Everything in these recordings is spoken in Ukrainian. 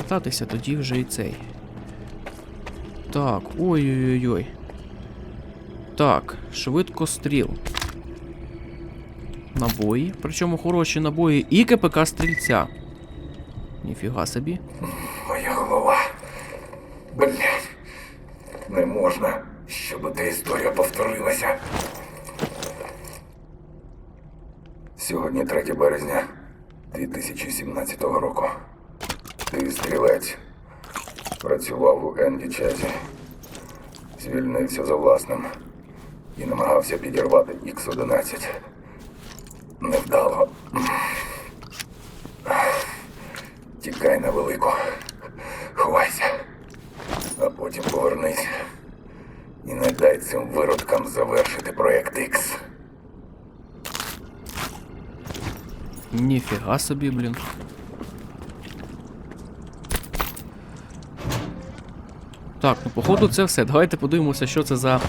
Вертатися тоді вже і цей. Так, ой-ой-ой. Так, швидко стріл. Набої. Причому хороші набої і КПК стрільця. Ніфіга собі. Моя голова. Блять. Не можна, щоб та історія повторилася. Сьогодні 3 березня 2017 року. Ти стрілець. Працював у Енвічазі. Звільнився за власним і намагався підірвати Х-11. Невдало. Тікай на велику. Ховайся. А потім повернись. І не дай цим виродкам завершити проект X. Ніфіга собі, блін. Так, ну походу це все. Давайте подивимося, що це за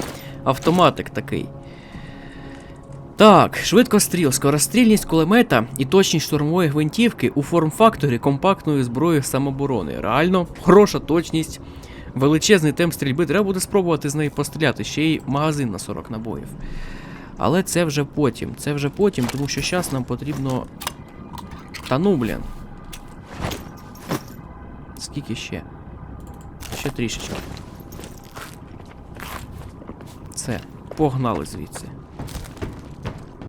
автоматик такий. Так, швидкостріл, скорострільність кулемета і точність штурмової гвинтівки у форм-факторі компактної зброї самоборони. Реально, хороша точність, величезний темп стрільби. Треба буде спробувати з неї постріляти, ще й магазин на 40 набоїв. Але це вже потім. Це вже потім, тому що зараз нам потрібно. Та ну, блін. Скільки ще? Ще трішечки. Це. Погнали звідси.